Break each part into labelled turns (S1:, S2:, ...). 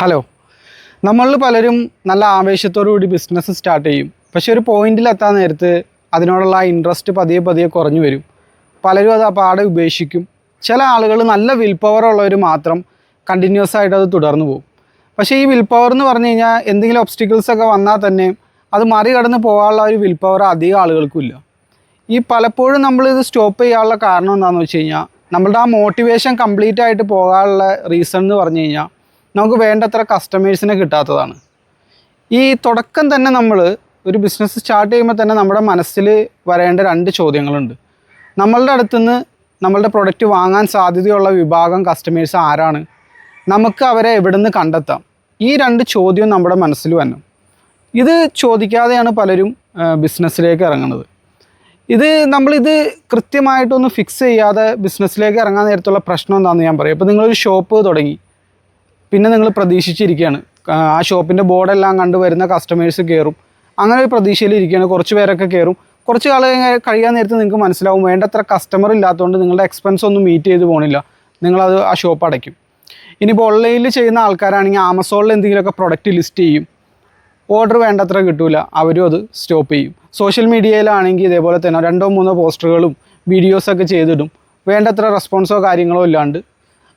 S1: Hello നമ്മളിൽ പലരും നല്ല ആവേശത്തോടു കൂടി ബിസിനസ് സ്റ്റാർട്ട് ചെയ്യും. പക്ഷേ ഒരു പോയിന്റിലെത്താൻ നേരത്ത് അതിനോടുള്ള ഇൻട്രസ്റ്റ് പതിയെ പതിയെ കുറഞ്ഞു വരും. പലരും അത് പാടെ ഉപേക്ഷിക്കും. ചില ആളുകൾ നല്ല വിൽ പവർ ഉള്ളവർ മാത്രം കണ്ടിന്യൂസ് ആയിട്ട് അത് തുടർന്നു പോകും. പക്ഷേ ഈ വിൽ പവർ എന്ന് പറഞ്ഞു കഴിഞ്ഞാൽ എന്തെങ്കിലും ഒബ്സ്റ്റിക്കിൾസ് ഒക്കെ വന്നാൽ തന്നെ അത് മറികടന്ന് പോകാനുള്ള ഒരു വിൽ പവർ അധികം ആളുകൾക്കും ഇല്ല. ഈ പലപ്പോഴും നമ്മൾ ഇത് സ്റ്റോപ്പ് ചെയ്യാനുള്ള കാരണം എന്താണെന്ന് വെച്ച് കഴിഞ്ഞാൽ നമ്മളുടെ ആ മോട്ടിവേഷൻ കംപ്ലീറ്റ് ആയിട്ട് പോകാനുള്ള റീസൺ എന്ന് പറഞ്ഞു കഴിഞ്ഞാൽ നമുക്ക് വേണ്ടത്ര കസ്റ്റമേഴ്സിനെ കിട്ടാത്തതാണ്. ഈ തുടക്കം തന്നെ നമ്മൾ ഒരു ബിസിനസ് സ്റ്റാർട്ട് ചെയ്യുമ്പോൾ തന്നെ നമ്മുടെ മനസ്സിൽ വരേണ്ട രണ്ട് ചോദ്യങ്ങളുണ്ട്. നമ്മളുടെ അടുത്തുനിന്ന് നമ്മളുടെ പ്രൊഡക്റ്റ് വാങ്ങാൻ സാധ്യതയുള്ള വിഭാഗം കസ്റ്റമേഴ്സ് ആരാണ്? നമുക്ക് അവരെ എവിടെ നിന്ന് കണ്ടെത്താം? ഈ രണ്ട് ചോദ്യവും നമ്മുടെ മനസ്സിൽ വന്നു ഇത് ചോദിക്കാതെയാണ് പലരും ബിസിനസ്സിലേക്ക് ഇറങ്ങുന്നത്. ഇത് നമ്മളിത് കൃത്യമായിട്ടൊന്ന് ഫിക്സ് ചെയ്യാതെ ബിസിനസ്സിലേക്ക് ഇറങ്ങാൻ നേരത്തുള്ള പ്രശ്നം എന്താണെന്ന് ഞാൻ പറയാം. ഇപ്പോൾ നിങ്ങളൊരു ഷോപ്പ് തുടങ്ങി. പിന്നെ നിങ്ങൾ പ്രതീക്ഷിച്ചിരിക്കുകയാണ്. ആ ഷോപ്പിന്റെ ബോർഡെല്ലാം കണ്ട് വരുന്ന കസ്റ്റമേഴ്സ് കയറും അങ്ങനെ ഒരു പ്രതീക്ഷയിലിരിക്കുകയാണ് കുറച്ച് പേരൊക്കെ കയറും കുറച്ച് കാലം കഴിയാൻ നേരത്ത് നിങ്ങൾക്ക് മനസ്സിലാവും വേണ്ടത്ര കസ്റ്റമർ ഇല്ലാത്തതുകൊണ്ട് നിങ്ങളുടെ എക്സ്പെൻസ് ഒന്നും മീറ്റ് ചെയ്ത് പോകണില്ല നിങ്ങളത് ആ ഷോപ്പ് അടയ്ക്കും. ഇനിയിപ്പോൾ ഓൺലൈനിൽ ചെയ്യുന്ന ആൾക്കാരാണെങ്കിൽ ആമസോണിൽ എന്തെങ്കിലുമൊക്കെ പ്രൊഡക്റ്റ് ലിസ്റ്റ് ചെയ്യും. ഓർഡർ വേണ്ടത്ര കിട്ടില്ല അവരും അത് സ്റ്റോപ്പ് ചെയ്യും. സോഷ്യൽ മീഡിയയിലാണെങ്കിൽ ഇതേപോലെ തന്നെ രണ്ടോ മൂന്നോ പോസ്റ്ററുകളും വീഡിയോസൊക്കെ ചെയ്തിടും. വേണ്ടത്ര റെസ്പോൺസോ കാര്യങ്ങളോ ഇല്ലാണ്ട്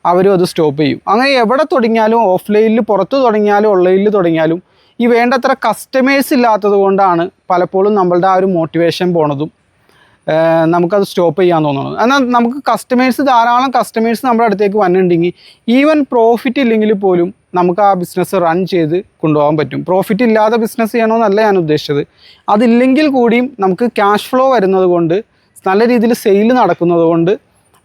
S1: അവരും അത് സ്റ്റോപ്പ് ചെയ്യും. അങ്ങനെ എവിടെ തുടങ്ങിയാലും ഓഫ്ലൈനിൽ പുറത്ത് തുടങ്ങിയാലും ഓൺലൈനിൽ തുടങ്ങിയാലും ഈ വേണ്ടത്ര കസ്റ്റമേഴ്സ് ഇല്ലാത്തത് കൊണ്ടാണ് പലപ്പോഴും നമ്മളുടെ ആ ഒരു മോട്ടിവേഷൻ പോണതും. നമുക്കത് സ്റ്റോപ്പ് ചെയ്യാൻ തോന്നുന്നത്. എന്നാൽ നമുക്ക് കസ്റ്റമേഴ്സ് ധാരാളം കസ്റ്റമേഴ്സ് നമ്മുടെ അടുത്തേക്ക് വന്നിട്ടുണ്ടെങ്കിൽ ഈവൻ പ്രോഫിറ്റ് ഇല്ലെങ്കിൽ പോലും നമുക്ക് ആ ബിസിനസ് റൺ ചെയ്ത് കൊണ്ടുപോകാൻ പറ്റും. പ്രോഫിറ്റ് ഇല്ലാതെ ബിസിനസ് ചെയ്യണമെന്നല്ല ഞാൻ ഉദ്ദേശിച്ചത്. അതില്ലെങ്കിൽ കൂടിയും നമുക്ക് ക്യാഷ് ഫ്ലോ വരുന്നത് കൊണ്ട് നല്ല രീതിയിൽ സെയിൽ നടക്കുന്നത് കൊണ്ട്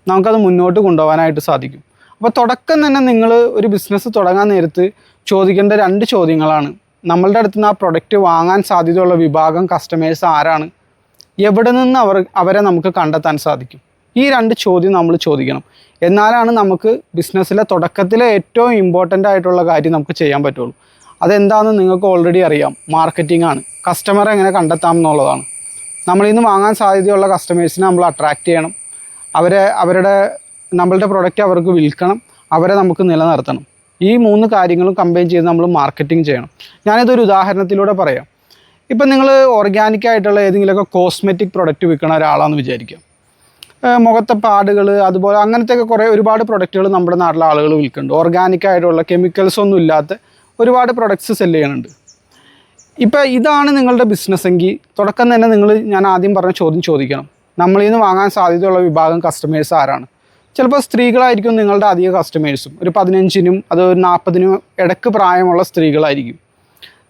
S1: നമുക്കത് മുന്നോട്ട് കൊണ്ടുപോകാനായിട്ട് സാധിക്കും. അപ്പോൾ തുടക്കം തന്നെ നിങ്ങൾ ഒരു ബിസിനസ് തുടങ്ങാൻ നേരത്ത് ചോദിക്കേണ്ട രണ്ട് ചോദ്യങ്ങളാണ്. നമ്മളുടെ അടുത്ത് നിന്ന് ആ പ്രൊഡക്റ്റ് വാങ്ങാൻ സാധ്യതയുള്ള വിഭാഗം കസ്റ്റമേഴ്സ് ആരാണ്? എവിടെ നിന്ന് അവർ അവരെ നമുക്ക് കണ്ടെത്താൻ സാധിക്കും? ഈ രണ്ട് ചോദ്യം നമ്മൾ ചോദിക്കണം. എന്നാലാണ് നമുക്ക് ബിസിനസ്സിലെ തുടക്കത്തിലെ ഏറ്റവും ഇമ്പോർട്ടന്റ് ആയിട്ടുള്ള കാര്യം നമുക്ക് ചെയ്യാൻ പറ്റുള്ളൂ. അതെന്താണെന്ന് നിങ്ങൾക്ക് ഓൾറെഡി അറിയാം. മാർക്കറ്റിംഗ് ആണ്. കസ്റ്റമറെ എങ്ങനെ കണ്ടെത്താം എന്നുള്ളതാണ്. നമ്മളിന്ന് വാങ്ങാൻ സാധ്യതയുള്ള കസ്റ്റമേഴ്സിനെ നമ്മൾ അട്രാക്റ്റ് ചെയ്യണം. അവരെ അവരുടെ നമ്മളുടെ പ്രൊഡക്റ്റ് അവർക്ക് വിൽക്കണം അവരെ നമുക്ക് നിലനിർത്തണം. ഈ മൂന്ന് കാര്യങ്ങളും കമ്പൈൻ ചെയ്ത് നമ്മൾ മാർക്കറ്റിംഗ് ചെയ്യണം. ഞാനിതൊരു ഉദാഹരണത്തിലൂടെ പറയാം. ഇപ്പം നിങ്ങൾ ഓർഗാനിക് ആയിട്ടുള്ള ഏതെങ്കിലുമൊക്കെ കോസ്മെറ്റിക് പ്രൊഡക്റ്റ് വിൽക്കണ ഒരാളാണെന്ന് വിചാരിക്കുക മുഖത്തെ പാടുകൾ അതുപോലെ അങ്ങനത്തെ ഒക്കെ കുറേ ഒരുപാട് പ്രൊഡക്റ്റുകൾ നമ്മുടെ നാട്ടിലെ ആളുകൾ വിൽക്കുന്നുണ്ട്. ഓർഗാനിക് ആയിട്ടുള്ള കെമിക്കൽസ് ഒന്നും ഇല്ലാത്ത ഒരുപാട് പ്രൊഡക്ട്സ് സെൽ ചെയ്യുന്നുണ്ട്. ഇപ്പം ഇതാണ് നിങ്ങളുടെ ബിസിനസ് എങ്കിൽ തുടക്കം തന്നെ നിങ്ങൾ ഞാൻ ആദ്യം പറഞ്ഞ ചോദ്യം ചോദിക്കണം. നമ്മളിൽ നിന്ന് വാങ്ങാൻ സാധ്യതയുള്ള വിഭാഗം കസ്റ്റമേഴ്സ് ആരാണ്? ചിലപ്പോൾ സ്ത്രീകളായിരിക്കും നിങ്ങളുടെ അധിക കസ്റ്റമേഴ്സും ഒരു പതിനഞ്ചിനും അത് ഒരു നാൽപ്പതിനും ഇടയ്ക്ക് പ്രായമുള്ള സ്ത്രീകളായിരിക്കും.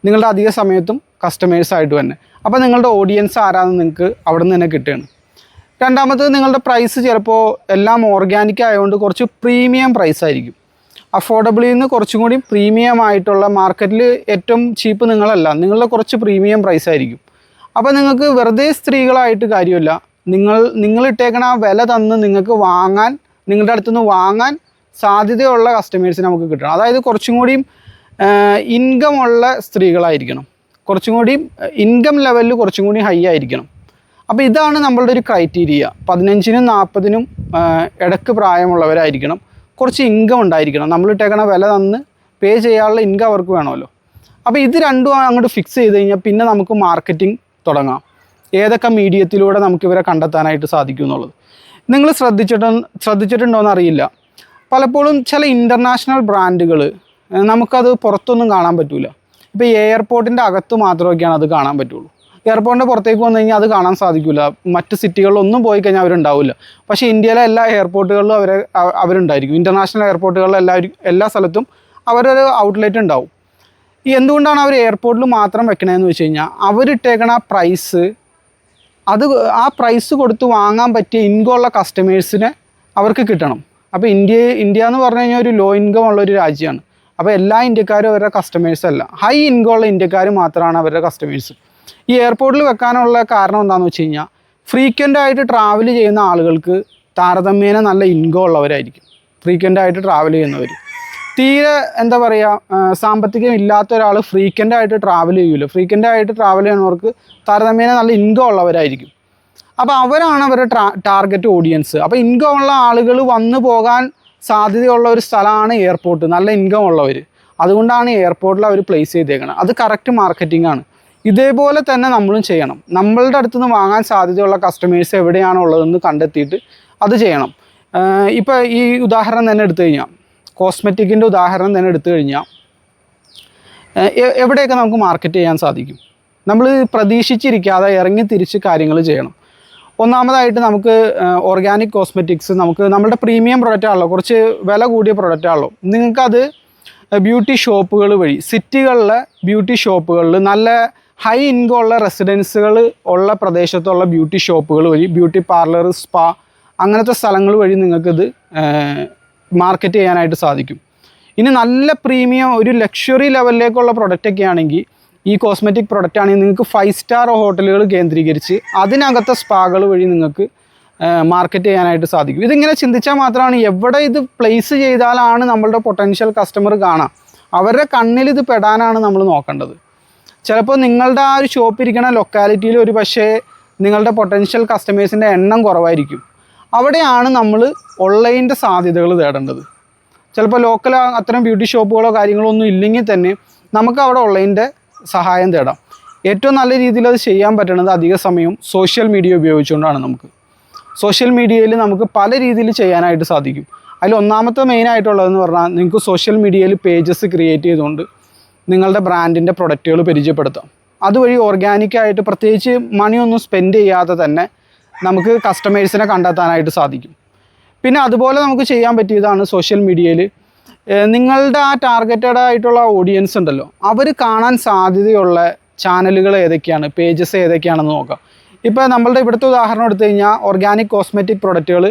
S1: നിങ്ങളുടെ അധിക സമയത്തും കസ്റ്റമേഴ്സായിട്ട് തന്നെ. അപ്പോൾ നിങ്ങളുടെ ഓഡിയൻസ് ആരാന്ന് നിങ്ങൾക്ക് അവിടെ നിന്ന് തന്നെ കിട്ടുകയാണ്. രണ്ടാമത് നിങ്ങളുടെ പ്രൈസ് ചിലപ്പോൾ എല്ലാം ഓർഗാനിക് ആയതുകൊണ്ട് കുറച്ച് പ്രീമിയം പ്രൈസ് ആയിരിക്കും. അഫോർഡബിളിൽ നിന്ന് കുറച്ചും കൂടി പ്രീമിയം ആയിട്ടുള്ള മാർക്കറ്റിൽ ഏറ്റവും ചീപ്പ് നിങ്ങളല്ല. നിങ്ങളുടെ കുറച്ച് പ്രീമിയം പ്രൈസ് ആയിരിക്കും. അപ്പോൾ നിങ്ങൾക്ക് വെറുതെ സ്ത്രീകളായിട്ട് കാര്യമില്ല. നിങ്ങൾ നിങ്ങളിട്ടേക്കണ ആ വില തന്ന് നിങ്ങൾക്ക് വാങ്ങാൻ നിങ്ങളുടെ അടുത്തുനിന്ന് വാങ്ങാൻ സാധ്യതയുള്ള കസ്റ്റമേഴ്സ് നമുക്ക് കിട്ടണം. അതായത് കുറച്ചും കൂടിയും ഇൻകം ഉള്ള സ്ത്രീകളായിരിക്കണം. കുറച്ചും കൂടി ഇൻകം ലെവലിൽ കുറച്ചും കൂടി ഹൈ ആയിരിക്കണം. അപ്പോൾ ഇതാണ് നമ്മളുടെ ഒരു ക്രൈറ്റീരിയ പതിനഞ്ചിനും നാൽപ്പതിനും ഇടയ്ക്ക് പ്രായമുള്ളവരായിരിക്കണം. കുറച്ച് ഇൻകം ഉണ്ടായിരിക്കണം. നമ്മൾ ഇട്ടേക്കണ വില തന്ന് പേ ചെയ്യാനുള്ള ഇൻകം അവർക്ക് വേണമല്ലോ. അപ്പോൾ ഇത് രണ്ടും അങ്ങോട്ട് ഫിക്സ് ചെയ്ത് കഴിഞ്ഞാൽ പിന്നെ നമുക്ക് മാർക്കറ്റിംഗ് തുടങ്ങാം. ഏതൊക്കെ മീഡിയത്തിലൂടെ നമുക്ക് ഇവരെ കണ്ടെത്താനായിട്ട് സാധിക്കും എന്നുള്ളത്. നിങ്ങൾ ശ്രദ്ധിച്ചിട്ടോ ശ്രദ്ധിച്ചിട്ടുണ്ടോയെന്ന് അറിയില്ല പലപ്പോഴും ചില ഇന്റർനാഷണൽ ബ്രാൻഡുകൾ നമുക്കത് പുറത്തൊന്നും കാണാൻ പറ്റില്ല ഇപ്പോൾ എയർപോർട്ടിന്റെ അകത്ത് മാത്രമൊക്കെയാണ് അത് കാണാൻ പറ്റുള്ളൂ. എയർപോർട്ടിന്റെ പുറത്തേക്ക് വന്നു കഴിഞ്ഞാൽ അത് കാണാൻ സാധിക്കില്ല മറ്റ് സിറ്റികളിലൊന്നും പോയി കഴിഞ്ഞാൽ അവരുണ്ടാവില്ല. പക്ഷേ ഇന്ത്യയിലെ എല്ലാ എയർപോർട്ടുകളിലും അവരെ അവ- അവരുണ്ടായിരിക്കും. ഇന്റർനാഷണൽ എയർപോർട്ടുകളിലെ എല്ലാ എല്ലാ സ്ഥലത്തും അവരൊരു ഔട്ട്ലെറ്റ് ഉണ്ടാവും. എന്തുകൊണ്ടാണ് അവർ എയർപോർട്ടിൽ മാത്രം വെക്കണതെന്ന് വെച്ച് കഴിഞ്ഞാൽ അവരിട്ടേക്കണ പ്രൈസ് അത് ആ പ്രൈസ് കൊടുത്ത് വാങ്ങാൻ പറ്റിയ ഇൻകം ഉള്ള കസ്റ്റമേഴ്സിനെ അവർക്ക് കിട്ടണം. അപ്പോൾ ഇന്ത്യ ഇന്ത്യ എന്ന് പറഞ്ഞു കഴിഞ്ഞാൽ ഒരു ലോ ഇൻകം ഉള്ള ഒരു രാജ്യമാണ്. അപ്പോൾ എല്ലാ ഇന്ത്യക്കാരും അവരുടെ കസ്റ്റമേഴ്സ് അല്ല. ഹൈ ഇൻകം ഉള്ള ഇന്ത്യക്കാർ മാത്രമാണ് അവരുടെ കസ്റ്റമേഴ്സ് ഈ എയർപോർട്ടിൽ വെക്കാനുള്ള കാരണം എന്താണെന്ന് വെച്ച് കഴിഞ്ഞാൽ ഫ്രീക്വന്റ് ആയിട്ട് ട്രാവൽ ചെയ്യുന്ന ആളുകൾക്ക് താരതമ്യേന നല്ല ഇൻകം ഉള്ളവരായിരിക്കും. ഫ്രീക്വന്റ് ആയിട്ട് ട്രാവൽ ചെയ്യുന്നവർ തീരെ എന്താ പറയുക സാമ്പത്തികം ഇല്ലാത്ത ഒരാൾ ഫ്രീക്വന്റ് ആയിട്ട് ട്രാവൽ ചെയ്യൂല. ഫ്രീക്വന്റ് ആയിട്ട് ട്രാവൽ ചെയ്യുന്നവർക്ക് താരതമ്യേന നല്ല ഇൻകം ഉള്ളവരായിരിക്കും. അപ്പോൾ അവരാണ് അവരുടെ ടാർഗറ്റ് ഓഡിയൻസ് അപ്പോൾ ഇൻകം ഉള്ള ആളുകൾ വന്നു പോകാൻ സാധ്യതയുള്ള ഒരു സ്ഥലമാണ് എയർപോർട്ട് നല്ല ഇൻകം ഉള്ളവർ അതുകൊണ്ടാണ് എയർപോർട്ടിൽ അവർ പ്ലേസ് ചെയ്തേക്കുന്നത് അത് കറക്റ്റ് മാർക്കറ്റിംഗ് ആണ്. ഇതേപോലെ തന്നെ നമ്മളും ചെയ്യണം. നമ്മളുടെ അടുത്ത് നിന്ന് വാങ്ങാൻ സാധ്യതയുള്ള കസ്റ്റമേഴ്സ് എവിടെയാണ് ഉള്ളതെന്ന് കണ്ടെത്തിയിട്ട് അത് ചെയ്യണം. ഇപ്പോൾ ഈ ഉദാഹരണം തന്നെ എടുത്തു കഴിഞ്ഞാൽ കോസ്മെറ്റിക്കിന്റെ ഉദാഹരണം തന്നെ എടുത്തു കഴിഞ്ഞാൽ എവിടെയൊക്കെ നമുക്ക് മാർക്കറ്റ് ചെയ്യാൻ സാധിക്കും? നമ്മൾ പ്രതീക്ഷിച്ചിരിക്കാതെ ഇറങ്ങി തിരിച്ച് കാര്യങ്ങൾ ചെയ്യണം. ഒന്നാമതായിട്ട് നമുക്ക് ഓർഗാനിക് കോസ്മെറ്റിക്സ് നമുക്ക് നമ്മുടെ പ്രീമിയം പ്രൊഡക്റ്റ് ആണല്ലോ കുറച്ച് വില കൂടിയ പ്രൊഡക്റ്റ് ആണല്ലോ. നിങ്ങൾക്കത് ബ്യൂട്ടി ഷോപ്പുകൾ വഴി സിറ്റികളിലെ ബ്യൂട്ടി ഷോപ്പുകളിൽ നല്ല ഹൈ ഇൻകം ഉള്ള റെസിഡൻസുകൾ ഉള്ള പ്രദേശത്തുള്ള ബ്യൂട്ടി ഷോപ്പുകൾ വഴി ബ്യൂട്ടി പാർലർ സ്പാ അങ്ങനത്തെ സ്ഥലങ്ങൾ വഴി നിങ്ങൾക്കിത് മാർക്കറ്റ് ചെയ്യാനായിട്ട് സാധിക്കും. ഇനി നല്ല പ്രീമിയം ഒരു ലക്ഷറി ലെവലിലേക്കുള്ള പ്രൊഡക്റ്റ് ഒക്കെ ആണെങ്കിൽ ഈ കോസ്മെറ്റിക് പ്രൊഡക്റ്റ് ആണെങ്കിൽ നിങ്ങൾക്ക് ഫൈവ് സ്റ്റാർ ഹോട്ടലുകൾ കേന്ദ്രീകരിച്ച് അതിനകത്തെ സ്പാകൾ വഴി നിങ്ങൾക്ക് മാർക്കറ്റ് ചെയ്യാനായിട്ട് സാധിക്കും. ഇതിങ്ങനെ ചിന്തിച്ചാൽ മാത്രമാണ് എവിടെ ഇത് പ്ലേസ് ചെയ്താലാണ് നമ്മളുടെ പൊട്ടൻഷ്യൽ കസ്റ്റമർ കാണാം. അവരുടെ കണ്ണിൽ ഇത് പെടാനാണ് നമ്മൾ നോക്കേണ്ടത്. ചിലപ്പോൾ നിങ്ങളുടെ ആ ഒരു ഷോപ്പ് ഇരിക്കുന്ന ലൊക്കാലിറ്റിയിൽ ഒരു പക്ഷേ നിങ്ങളുടെ പൊട്ടൻഷ്യൽ കസ്റ്റമേഴ്സിന്റെ എണ്ണം കുറവായിരിക്കും. അവിടെയാണ് നമ്മൾ ഓൺലൈന്റെ സാധ്യതകൾ തേടേണ്ടത്. ചിലപ്പോൾ ലോക്കൽ അത്തരം ബ്യൂട്ടി ഷോപ്പുകളോ കാര്യങ്ങളോ ഒന്നും ഇല്ലെങ്കിൽ തന്നെ നമുക്ക് അവിടെ ഓൺലൈന്റെ സഹായം തേടാം. ഏറ്റവും നല്ല രീതിയിൽ അത് ചെയ്യാൻ പറ്റുന്നത് അധിക സമയം സോഷ്യൽ മീഡിയ ഉപയോഗിച്ചുകൊണ്ടാണ് നമുക്ക്. സോഷ്യൽ മീഡിയയിൽ നമുക്ക് പല രീതിയിൽ ചെയ്യാനായിട്ട് സാധിക്കും. അതിൽ ഒന്നാമത്തെ മെയിനായിട്ടുള്ളതെന്ന് പറഞ്ഞാൽ നിങ്ങൾക്ക് സോഷ്യൽ മീഡിയയിൽ പേജസ് ക്രിയേറ്റ് ചെയ്തുകൊണ്ട് നിങ്ങളുടെ ബ്രാൻഡിന്റെ പ്രൊഡക്റ്റുകൾ പരിചയപ്പെടുത്താം. അതുവഴി ഓർഗാനിക്കായിട്ട് പ്രത്യേകിച്ച് മണിയൊന്നും സ്പെൻഡ് ചെയ്യാതെ തന്നെ നമുക്ക് കസ്റ്റമേഴ്സിനെ കണ്ടെത്താനായിട്ട് സാധിക്കും. പിന്നെ അതുപോലെ നമുക്ക് ചെയ്യാൻ പറ്റിയതാണ് സോഷ്യൽ മീഡിയയിൽ നിങ്ങളുടെ ആ ടാർഗറ്റഡ് ആയിട്ടുള്ള ഓഡിയൻസ് ഉണ്ടല്ലോ അവർ കാണാൻ സാധ്യതയുള്ള ചാനലുകൾ ഏതൊക്കെയാണ് പേജസ് ഏതൊക്കെയാണെന്ന് നോക്കാം. ഇപ്പോൾ നമ്മളുടെ ഇവിടുത്തെ ഉദാഹരണം എടുത്തു കഴിഞ്ഞാൽ ഓർഗാനിക് കോസ്മെറ്റിക് പ്രൊഡക്റ്റുകൾ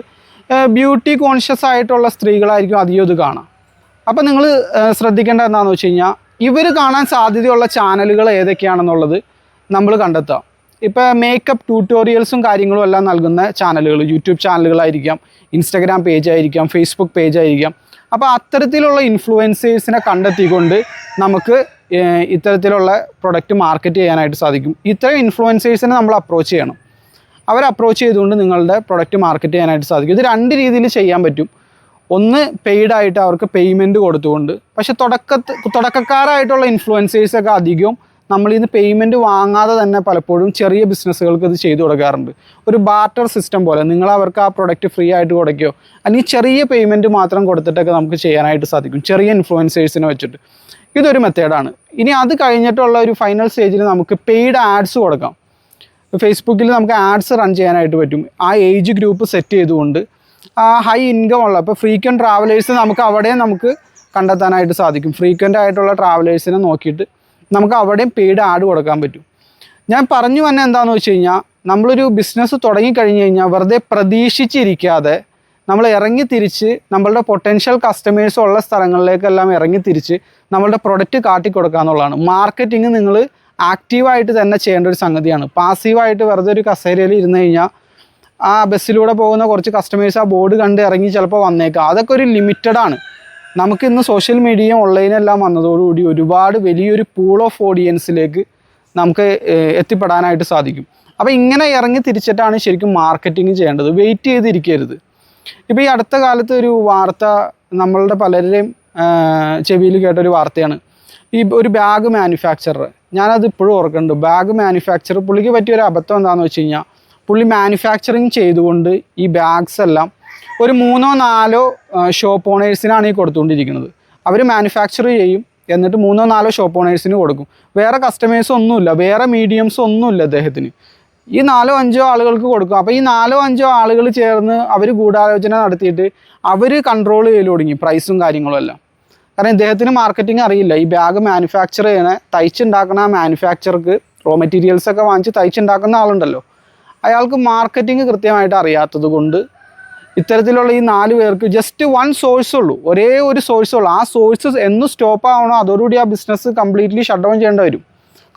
S1: ബ്യൂട്ടി കോൺഷ്യസ് ആയിട്ടുള്ള സ്ത്രീകളായിരിക്കും അധികം ഇത് കാണാം. അപ്പോൾ നിങ്ങൾ ശ്രദ്ധിക്കേണ്ട എന്താണെന്ന് വെച്ച് കഴിഞ്ഞാൽ ഇവർ കാണാൻ സാധ്യതയുള്ള ചാനലുകൾ ഏതൊക്കെയാണെന്നുള്ളത് നമ്മൾ കണ്ടെത്താം. ഇപ്പോൾ മേക്കപ്പ് ട്യൂട്ടോറിയൽസും കാര്യങ്ങളും എല്ലാം നൽകുന്ന ചാനലുകൾ യൂട്യൂബ് ചാനലുകളായിരിക്കാം ഇൻസ്റ്റഗ്രാം പേജ് ആയിരിക്കാം ഫേസ്ബുക്ക് പേജ് ആയിരിക്കാം. അപ്പോൾ അത്തരത്തിലുള്ള ഇൻഫ്ലുവൻസേഴ്സിനെ കണ്ടെത്തിക്കൊണ്ട് നമുക്ക് ഇത്തരത്തിലുള്ള പ്രൊഡക്റ്റ് മാർക്കറ്റ് ചെയ്യാനായിട്ട് സാധിക്കും. ഇത്തരം ഇൻഫ്ലുവൻസേഴ്സിനെ നമ്മൾ അപ്രോച്ച് ചെയ്യണം. അവർ അപ്രോച്ച് ചെയ്തുകൊണ്ട് നിങ്ങളുടെ പ്രൊഡക്റ്റ് മാർക്കറ്റ് ചെയ്യാനായിട്ട് സാധിക്കും. ഇത് രണ്ട് രീതിയിൽ ചെയ്യാൻ പറ്റും. ഒന്ന് പെയ്ഡ് ആയിട്ട് അവർക്ക് പേയ്മെന്റ് കൊടുത്തുകൊണ്ട് പക്ഷെ തുടക്കത്ത് തുടക്കക്കാരായിട്ടുള്ള ഇൻഫ്ലുവൻസേഴ്സൊക്കെ അധികവും നമ്മൾ ഇന്ന് പേയ്മെന്റ് വാങ്ങാതെ തന്നെ പലപ്പോഴും ചെറിയ ബിസിനസ്സുകൾക്ക് ഇത് ചെയ്തു കൊടുക്കാറുണ്ട്. ഒരു ബാർട്ടർ സിസ്റ്റം പോലെ നിങ്ങൾ അവർക്ക് ആ പ്രൊഡക്റ്റ് ഫ്രീ ആയിട്ട് കൊടുക്കുകയോ അല്ലെങ്കിൽ ചെറിയ പേയ്മെന്റ് മാത്രം കൊടുത്തിട്ടൊക്കെ നമുക്ക് ചെയ്യാനായിട്ട് സാധിക്കും. ചെറിയ ഇൻഫ്ലുവൻസേഴ്സിനെ വെച്ചിട്ട്. ഇതൊരു മെത്തേഡാണ് ഇനി അത് കഴിഞ്ഞിട്ടുള്ള ഒരു ഫൈനൽ സ്റ്റേജിൽ നമുക്ക് പെയ്ഡ് ആഡ്സ് കൊടുക്കാം. ഫേസ്ബുക്കിൽ നമുക്ക് ആഡ്സ് റൺ ചെയ്യാനായിട്ട് പറ്റും. ആ ഏജ് ഗ്രൂപ്പ് സെറ്റ് ചെയ്തുകൊണ്ട് ആ ഹൈ ഇൻകം ഉള്ള ഇപ്പോൾ ഫ്രീക്വന്റ് ട്രാവലേഴ്സ് നമുക്ക് അവിടെ നമുക്ക് കണ്ടെത്താനായിട്ട് സാധിക്കും. ഫ്രീക്വന്റ് ആയിട്ടുള്ള ട്രാവലേഴ്സിനെ നോക്കിയിട്ട് നമുക്ക് അവിടെയും പെയ്ഡ് ആഡ് കൊടുക്കാൻ പറ്റും. ഞാൻ പറഞ്ഞു തന്നെ എന്താണെന്ന് വെച്ച് കഴിഞ്ഞാൽ നമ്മളൊരു ബിസിനസ് തുടങ്ങിക്കഴിഞ്ഞ് കഴിഞ്ഞാൽ വെറുതെ പ്രതീക്ഷിച്ചിരിക്കാതെ നമ്മൾ ഇറങ്ങി തിരിച്ച് നമ്മളുടെ പൊട്ടൻഷ്യൽ കസ്റ്റമേഴ്സ് ഉള്ള സ്ഥലങ്ങളിലേക്കെല്ലാം ഇറങ്ങി തിരിച്ച് നമ്മളുടെ പ്രൊഡക്റ്റ് കാട്ടിക്കൊടുക്കുക എന്നുള്ളതാണ്. മാർക്കറ്റിംഗ് നിങ്ങൾ ആക്റ്റീവായിട്ട് തന്നെ ചെയ്യേണ്ട ഒരു സംഗതിയാണ്. പാസീവായിട്ട് വെറുതെ ഒരു കസേരയിൽ ഇരുന്ന് കഴിഞ്ഞാൽ ആ ബസ്സിലൂടെ പോകുന്ന കുറച്ച് കസ്റ്റമേഴ്സ് ആ ബോർഡ് കണ്ട് ഇറങ്ങി ചിലപ്പോൾ വന്നേക്കാം. അതൊക്കെ ഒരു ലിമിറ്റഡാണ് നമുക്ക് ഇന്ന് സോഷ്യൽ മീഡിയയും ഓൺലൈനെല്ലാം വന്നതോടുകൂടി ഒരുപാട് വലിയൊരു പൂൾ ഓഫ് ഓഡിയൻസിലേക്ക് നമുക്ക് എത്തിപ്പെടാനായിട്ട് സാധിക്കും. അപ്പോൾ ഇങ്ങനെ ഇറങ്ങി തിരിച്ചിട്ടാണ് ശരിക്കും മാർക്കറ്റിംഗ് ചെയ്യേണ്ടത്. വെയിറ്റ് ചെയ്തിരിക്കരുത്. ഇപ്പോൾ ഈ അടുത്ത കാലത്ത് ഒരു വാർത്ത നമ്മളുടെ പലരുടെയും ചെവിയിൽ കേട്ടൊരു വാർത്തയാണ്. ഈ ഒരു ബാഗ് മാനുഫാക്ചറർ ഞാനത് ഇപ്പോഴും ഓർക്കുന്നുണ്ട്. ബാഗ് മാനുഫാക്ചർ പുള്ളിക്ക് പറ്റിയ ഒരു അബദ്ധം എന്താണെന്ന് വെച്ച് കഴിഞ്ഞാൽ പുള്ളി മാനുഫാക്ചറിങ് ചെയ്തുകൊണ്ട് ഈ ബാഗ്സ് എല്ലാം ഒരു മൂന്നോ നാലോ ഷോപ്പ് ഓണേഴ്സിനാണ് ഈ കൊടുത്തുകൊണ്ടിരിക്കുന്നത്. അവർ മാനുഫാക്ചർ ചെയ്യും എന്നിട്ട് മൂന്നോ നാലോ ഷോപ്പ് ഓണേഴ്സിന് കൊടുക്കും. വേറെ കസ്റ്റമേഴ്സ് ഒന്നുമില്ല വേറെ മീഡിയംസ് ഒന്നുമില്ല അദ്ദേഹത്തിന്. ഈ നാലോ അഞ്ചോ ആളുകൾക്ക് കൊടുക്കും. അപ്പോൾ ഈ നാലോ അഞ്ചോ ആളുകൾ ചേർന്ന് അവർ ഗൂഢാലോചന നടത്തിയിട്ട് അവർ കൺട്രോൾ ചെയ്ത് തുടങ്ങി പ്രൈസും കാര്യങ്ങളും എല്ലാം. കാരണം ഇദ്ദേഹത്തിന് മാർക്കറ്റിംഗ് അറിയില്ല. ഈ ബാഗ് മാനുഫാക്ചർ ചെയ്യണ തയ്ച്ചുണ്ടാക്കുന്ന ആ മാനുഫാക്ചർക്ക് റോ മെറ്റീരിയൽസ് ഒക്കെ വാങ്ങിച്ച് തയ്ച്ചുണ്ടാക്കുന്ന ആളുണ്ടല്ലോ. അയാൾക്ക് മാർക്കറ്റിംഗ് കൃത്യമായിട്ട് അറിയാത്തത് കൊണ്ട് ഇത്തരത്തിലുള്ള ഈ നാല് പേർക്ക് ജസ്റ്റ് വൺ സോഴ്സ് ഉള്ളൂ. ഒരേ ഒരു സോഴ്സ് ഉള്ളൂ. ആ സോഴ്സ് എന്ന് സ്റ്റോപ്പ് ആവണോ. അതോടുകൂടി ആ ബിസിനസ് കംപ്ലീറ്റ്ലി ഷട്ട് ഡൗൺ ചെയ്യേണ്ടി വരും.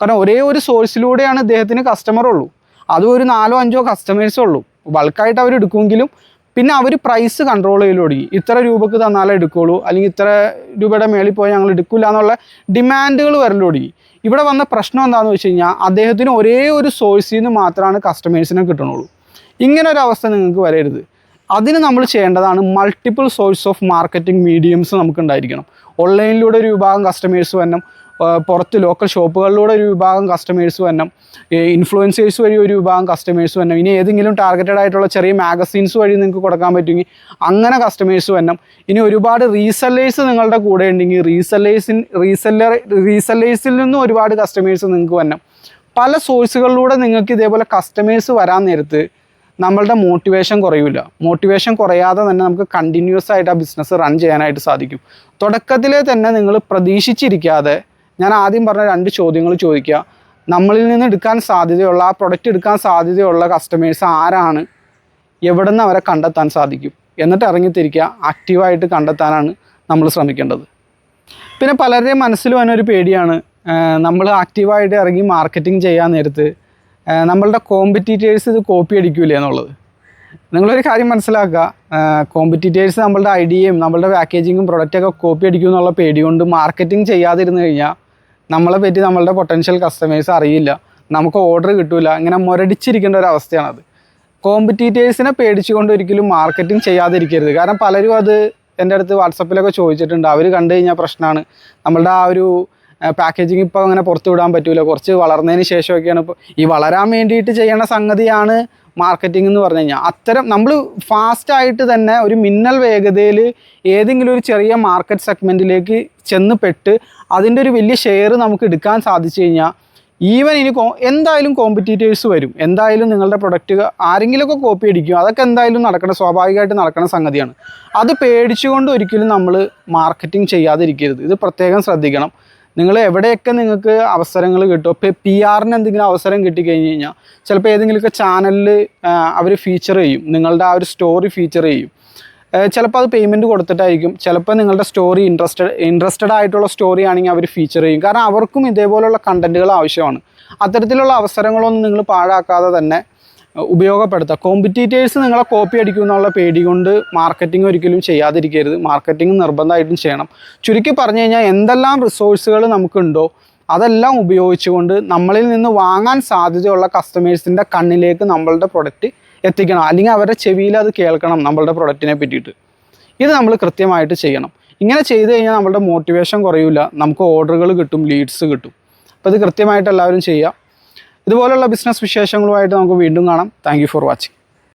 S1: കാരണം ഒരേ ഒരു സോഴ്സിലൂടെയാണ് ഇദ്ദേഹത്തിന് കസ്റ്റമർ ഉള്ളൂ. അതും ഒരു നാലോ അഞ്ചോ കസ്റ്റമേഴ്സേ ഉള്ളൂ. ബൾക്കായിട്ട് അവർ എടുക്കുമെങ്കിലും പിന്നെ അവർ പ്രൈസ് കൺട്രോൾ ചെയ്ത് തുടങ്ങി. ഇത്ര രൂപക്ക് തന്നാലേ എടുക്കുള്ളൂ. അല്ലെങ്കിൽ ഇത്ര രൂപയുടെ മേളിൽ പോയി ഞങ്ങൾ എടുക്കില്ല എന്നുള്ള ഡിമാൻഡുകൾ വരൽ തുടങ്ങി. ഇവിടെ വന്ന പ്രശ്നം എന്താണെന്ന് വെച്ച് കഴിഞ്ഞാൽ അദ്ദേഹത്തിന് ഒരേ ഒരു സോഴ്സിൽ നിന്ന് മാത്രമാണ് കസ്റ്റമേഴ്സിനെ കിട്ടണുള്ളൂ. ഇങ്ങനെ ഒരു അവസ്ഥ നിങ്ങൾക്ക് വരരുത്. അതിന് നമ്മൾ ചെയ്യേണ്ടതാണ് multiple source of marketing mediums നമുക്ക് ഉണ്ടായിരിക്കണം ഓൺലൈനിലൂടെ ഒരു വിഭാഗം കസ്റ്റമേഴ്സ് വരണം. പുറത്ത് ലോക്കൽ ഷോപ്പുകളിലൂടെ ഒരു വിഭാഗം കസ്റ്റമേഴ്സ് വരണം. ഇൻഫ്ലുവൻസേഴ്സ് വഴി ഒരു വിഭാഗം കസ്റ്റമേഴ്സ് വരണം. ഇനി ഏതെങ്കിലും ടാർഗറ്റഡ് ആയിട്ടുള്ള ചെറിയ മാഗസീൻസ് വഴി നിങ്ങൾക്ക് കൊടുക്കാൻ പറ്റുമെങ്കിൽ അങ്ങനെ കസ്റ്റമേഴ്സ് വരണം. ഇനി ഒരുപാട് റീസെല്ലേഴ്സ് നിങ്ങളുടെ കൂടെ ഉണ്ടെങ്കിൽ റീസെല്ലേഴ്സിൻ റീസെല്ലർ റീസെല്ലേഴ്സിൽ നിന്നും ഒരുപാട് കസ്റ്റമേഴ്സ് നിങ്ങൾക്ക് വരണം. പല സോഴ്സുകളിലൂടെ നിങ്ങൾക്ക് ഇതേപോലെ കസ്റ്റമേഴ്സ് വരാൻ നേരത്ത് നമ്മളുടെ മോട്ടിവേഷൻ കുറയില്ല മോട്ടിവേഷൻ കുറയാതെ തന്നെ നമുക്ക് കണ്ടിന്യൂസ് ആയിട്ട് ആ ബിസിനസ് റൺ ചെയ്യാനായിട്ട് സാധിക്കും. തുടക്കത്തിലെ തന്നെ നിങ്ങൾ പ്രതീക്ഷിച്ചിരിക്കാതെ ഞാൻ ആദ്യം പറഞ്ഞ രണ്ട് ചോദ്യങ്ങൾ ചോദിക്കുക. നമ്മളിൽ നിന്ന് എടുക്കാൻ സാധ്യതയുള്ള ആ പ്രൊഡക്റ്റ് എടുക്കാൻ സാധ്യതയുള്ള കസ്റ്റമേഴ്സ് ആരാണ്? എവിടെ നിന്ന് അവരെ കണ്ടെത്താൻ സാധിക്കും? എന്നിട്ട് ഇറങ്ങിത്തിരിക്കുക. ആക്റ്റീവായിട്ട് കണ്ടെത്താനാണ് നമ്മൾ ശ്രമിക്കേണ്ടത്. പിന്നെ പലരുടെയും മനസ്സിൽ വന്നൊരു പേടിയാണ്. നമ്മൾ ആക്റ്റീവായിട്ട് ഇറങ്ങി മാർക്കറ്റിംഗ് ചെയ്യാൻ നേരത്ത് നമ്മളുടെ കോമ്പറ്റീറ്റേഴ്സ് ഇത് കോപ്പി അടിക്കൂലേ എന്നുള്ളത്. നിങ്ങളൊരു കാര്യം മനസ്സിലാക്കുക. കോമ്പറ്റീറ്റേഴ്സ് നമ്മളുടെ ഐഡിയയും നമ്മളുടെ പാക്കേജിങ്ങും പ്രൊഡക്റ്റൊക്കെ കോപ്പി അടിക്കും എന്നുള്ള പേടി കൊണ്ട് മാർക്കറ്റിംഗ് ചെയ്യാതിരുന്നു കഴിഞ്ഞാൽ നമ്മളെ പറ്റി നമ്മളുടെ പൊട്ടൻഷ്യൽ കസ്റ്റമേഴ്സ് അറിയില്ല. നമുക്ക് ഓർഡർ കിട്ടില്ല ഇങ്ങനെ മുരടിച്ചിരിക്കേണ്ട ഒരു അവസ്ഥയാണത്. കോമ്പറ്റീറ്റേഴ്സിനെ പേടിച്ചുകൊണ്ട് ഒരിക്കലും മാർക്കറ്റിംഗ് ചെയ്യാതിരിക്കരുത്. കാരണം പലരും അത് എന്റെ അടുത്ത് വാട്സപ്പിലൊക്കെ ചോദിച്ചിട്ടുണ്ട്. അവർ കണ്ടു കഴിഞ്ഞാൽ പ്രശ്നമാണ്. നമ്മളുടെ ആ ഒരു പാക്കേജിങ് ഇപ്പോൾ അങ്ങനെ പുറത്ത് വിടാൻ പറ്റില്ല കുറച്ച് വളർന്നതിന് ശേഷമൊക്കെയാണ് ഇപ്പോൾ ഈ വളരാൻ വേണ്ടിയിട്ട് ചെയ്യണ സംഗതിയാണ് മാർക്കറ്റിംഗ് എന്ന് പറഞ്ഞു കഴിഞ്ഞാൽ അത്തരം നമ്മൾ ഫാസ്റ്റായിട്ട് തന്നെ ഒരു മിന്നൽ വേഗതയിൽ ഏതെങ്കിലും ഒരു ചെറിയ മാർക്കറ്റ് സെഗ്മെന്റിലേക്ക് ചെന്ന് പെട്ട് അതിന്റെ ഒരു വലിയ ഷെയർ നമുക്ക് എടുക്കാൻ സാധിച്ചു കഴിഞ്ഞാൽ ഈവൻ ഇനി കോ എന്തായാലും കോമ്പറ്റീറ്റേഴ്സ് വരും. എന്തായാലും നിങ്ങളുടെ പ്രൊഡക്റ്റ് ആരെങ്കിലുമൊക്കെ കോപ്പി അടിക്കും. അതൊക്കെ എന്തായാലും നടക്കണം സ്വാഭാവികമായിട്ട് നടക്കുന്ന സംഗതിയാണ്. അത് പേടിച്ചുകൊണ്ട് ഒരിക്കലും നമ്മൾ മാർക്കറ്റിംഗ് ചെയ്യാതിരിക്കരുത്. ഇത് പ്രത്യേകം ശ്രദ്ധിക്കണം. നിങ്ങൾ എവിടെയൊക്കെ നിങ്ങൾക്ക് അവസരങ്ങൾ കിട്ടും? ഇപ്പോൾ പി ആറിന് എന്തെങ്കിലും അവസരം കിട്ടിക്കഴിഞ്ഞ് കഴിഞ്ഞാൽ ചിലപ്പോൾ ഏതെങ്കിലുമൊക്കെ ചാനലിൽ അവർ ഫീച്ചർ ചെയ്യും. നിങ്ങളുടെ ആ ഒരു സ്റ്റോറി ഫീച്ചർ ചെയ്യും. ചിലപ്പോൾ അത് പേയ്മെന്റ് കൊടുത്തിട്ടായിരിക്കും. ചിലപ്പോൾ നിങ്ങളുടെ സ്റ്റോറി ഇൻട്രസ്റ്റഡ് ഇൻട്രസ്റ്റഡ് ആയിട്ടുള്ള സ്റ്റോറി ആണെങ്കിൽ അവർ ഫീച്ചർ ചെയ്യും. കാരണം അവർക്കും ഇതേപോലുള്ള കണ്ടന്റുകൾ ആവശ്യമാണ്. അത്തരത്തിലുള്ള അവസരങ്ങളൊന്നും നിങ്ങൾ പാഴാക്കാതെ തന്നെ ഉപയോഗപ്പെടുത്തുക കോമ്പറ്റീറ്റേഴ്സ് നിങ്ങളെ കോപ്പി അടിക്കും എന്നുള്ള പേടി കൊണ്ട് മാർക്കറ്റിംഗ് ഒരിക്കലും ചെയ്യാതിരിക്കരുത്. മാർക്കറ്റിംഗ് നിർബന്ധമായിട്ടും ചെയ്യണം. ചുരുക്കി പറഞ്ഞു കഴിഞ്ഞാൽ എന്തെല്ലാം റിസോഴ്സുകൾ നമുക്കുണ്ടോ അതെല്ലാം ഉപയോഗിച്ചുകൊണ്ട് നമ്മളിൽ നിന്ന് വാങ്ങാൻ സാധ്യതയുള്ള കസ്റ്റമേഴ്സിന്റെ കണ്ണിലേക്ക് നമ്മളുടെ പ്രൊഡക്റ്റ് എത്തിക്കണം. അല്ലെങ്കിൽ അവരുടെ ചെവിയിൽ അത് കേൾക്കണം നമ്മളുടെ പ്രൊഡക്റ്റിനെ പറ്റിയിട്ട്. ഇത് നമ്മൾ കൃത്യമായിട്ട് ചെയ്യണം. ഇങ്ങനെ ചെയ്ത് കഴിഞ്ഞാൽ നമ്മളുടെ മോട്ടിവേഷൻ കുറയില്ല നമുക്ക് ഓർഡറുകൾ കിട്ടും ലീഡ്സ് കിട്ടും. അപ്പോൾ ഇത് കൃത്യമായിട്ട് എല്ലാവരും ചെയ്യുക. ഇതുപോലുള്ള ബിസിനസ് വിശേഷങ്ങളുമായിട്ട് നമുക്ക് വീണ്ടും കാണാം. Thank for watching